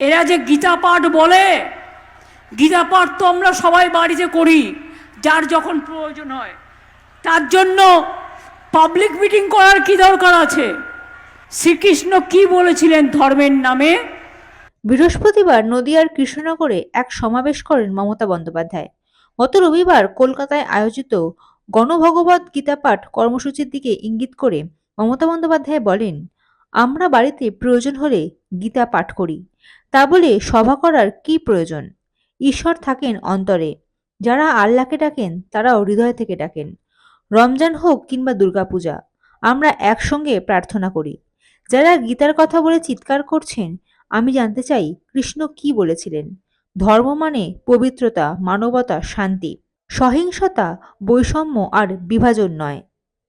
এরা যে গীতা পাঠ বলে, গীতা পাঠ তো আমরা সবাই বাড়িতে করি, যার যখন প্রয়োজন হয়। তার জন্য পাবলিক মিটিং করার কি দরকার আছে? শ্রীকৃষ্ণ কি বলেছিলেন ধর্মের নামে? বৃহস্পতিবার নদিয়ার কৃষ্ণনগরে এক সমাবেশ করেন মমতা বন্দ্যোপাধ্যায়। গত রবিবার কলকাতায় আয়োজিত গণভগবত গীতা পাঠ কর্মসূচির দিকে ইঙ্গিত করে মমতা বন্দ্যোপাধ্যায় বলেন আমরা বাড়িতে প্রয়োজন হলে গীতা পাঠ করি। তা বলে সভা করার কি প্রয়োজন? ঈশ্বর থাকেন অন্তরে। যারা আল্লাহকে ডাকেন, তারাও হৃদয় থেকে ডাকেন। রমজান হোক কিংবা দুর্গাপূজা, আমরা একসঙ্গে প্রার্থনা করি। যারা গীতার কথা বলে চিৎকার করছেন, আমি জানতে চাই কৃষ্ণ কি বলেছিলেন? ধর্ম মানে পবিত্রতা, মানবতা, শান্তি। সহিংসতা, বৈষম্য আর বিভাজন নয়।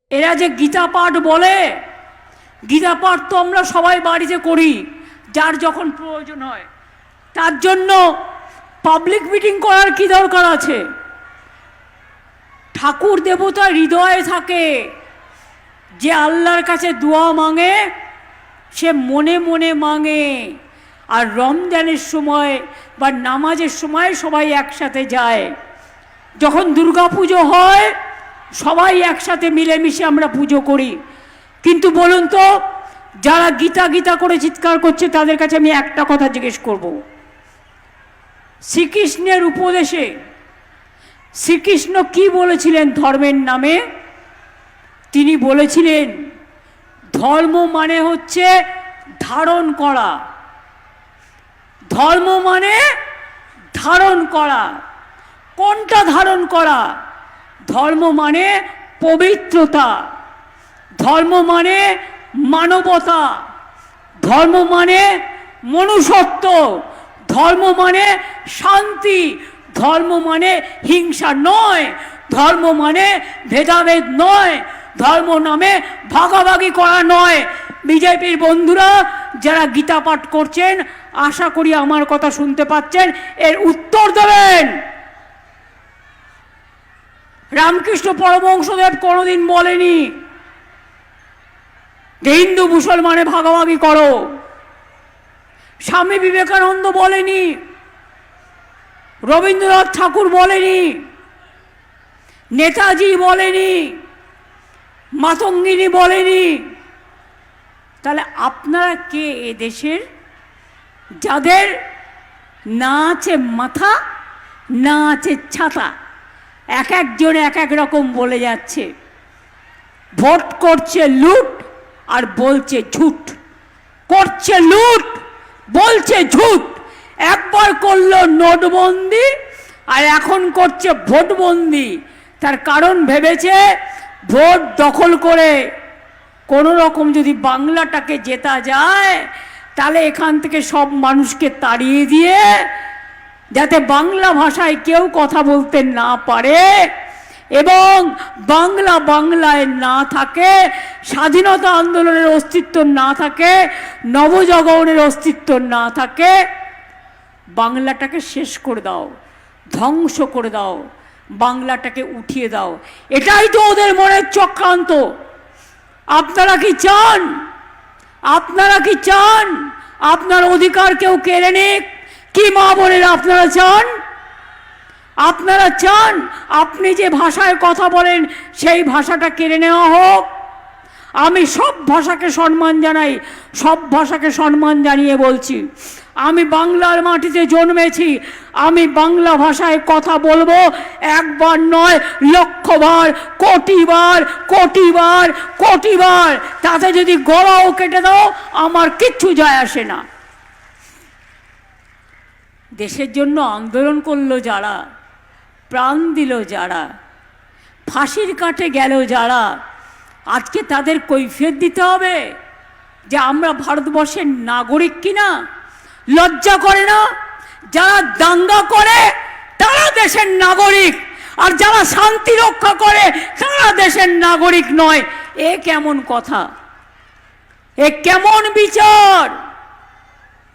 এরা যে গীতা পাঠ বলে গীতা পাঠ তো আমরা সবাই বাড়িতে করি, যার যখন প্রয়োজন হয়। তার জন্য পাবলিক মিটিং করার কি দরকার আছে? ঠাকুর দেবতা হৃদয়ে থাকে, যে আল্লাহর কাছে দোয়া মাঙে, সে মনে মনে মাঙে। আর রমজানের সময় বা নামাজের সময় সবাই একসাথে যায়। যখন দুর্গা পুজো হয়, সবাই একসাথে মিলেমিশে আমরা পুজো করি। কিন্তু বলুন তো, যারা গীতা গীতা করে চিৎকার করছে, তাদের কাছে আমি একটা কথা জিজ্ঞেস করব। শ্রীকৃষ্ণের উপদেশে শ্রীকৃষ্ণ কি বলেছিলেন ধর্মের নামে? তিনি বলেছিলেন, ধর্ম মানে হচ্ছে ধারণ করা। ধর্ম মানে ধারণ করা। কোনটা ধারণ করা? ধর্ম মানে পবিত্রতা। ধর্ম মানে মানবতা, ধর্ম মানে মনুষ্যত্ব, ধর্ম মানে শান্তি, ধর্ম মানে হিংসা নয়, ধর্ম মানে ভেদাভেদ নয়, ধর্ম নামে ভাগাভাগি করা নয়। বিজেপির বন্ধুরা, যারা গীতা পাঠ করছেন, আশা করি আমার কথা শুনতে পাচ্ছেন, এর উত্তর দেবেন। রামকৃষ্ণ পরমংশদেব কোনোদিন বলেনি। যে হিন্দু মুসলমানে ভাগাভাগি করো। স্বামী বিবেকানন্দ বলেনি, রবীন্দ্রনাথ ঠাকুর বলেনি, নেতাজি বলেনি, মাতঙ্গিনী বলেনি। তাহলে আপনারা কে এ দেশের? যাদের না আছে মাথা, না আছে ছাতা, এক একজন এক এক রকম বলে যাচ্ছে। ভোট করছে লুট আর বলছে ঝুট। করছে লুট, বলছে ঝুট। একবার করল নোটবন্দি আর এখন করছে ভোটবন্দি। তার কারণ ভেবেছে ভোট দখল করে কোনো রকম যদি বাংলাটাকে জেতা যায়, তাহলে এখান থেকে সব মানুষকে তাড়িয়ে দিয়ে যাতে বাংলা ভাষায় কেউ কথা বলতে না পারে এবং বাংলা বাংলায় না থাকে, স্বাধীনতা আন্দোলনের অস্তিত্ব না থাকে, নবজাগরণের অস্তিত্ব না থাকে, বাংলাটাকে শেষ করে দাও, ধ্বংস করে দাও, বাংলাটাকে উঠিয়ে দাও। এটাই তো ওদের মনের চক্রান্ত। আপনারা কি চান? আপনারা কি চান? আপনার অধিকার কেউ কেড়ে নিক? কি মা বোনেরা আপনারা চান? আপনারা চান আপনি যে ভাষায় কথা বলেন, সেই ভাষাটা কেড়ে নেওয়া হোক। আমি সব ভাষাকে সম্মান জানাই, সব ভাষাকে সম্মান জানিয়ে বলছি। আমি বাংলার মাটিতে জন্মেছি, আমি বাংলা ভাষায় কথা বলব একবার নয়, লক্ষবার, কোটিবার কোটিবার কোটিবার। তাতে যদি গলাও কেটে দাও, আমার কিচ্ছু যায় আসে না। দেশের জন্য আন্দোলন করল যারা প্রাণ দিল যারা। ফাঁসির কাটে গেল যারা। আজকে তাদের কৈফিয়ত দিতে হবে যে আমরা ভারতবর্ষের নাগরিক কিনা, লজ্জা করে না? যারা দাঙ্গা করে, তারা দেশের নাগরিক। আর যারা শান্তি রক্ষা করে, তারা দেশের নাগরিক নয়। এ কেমন কথা? এ কেমন বিচার?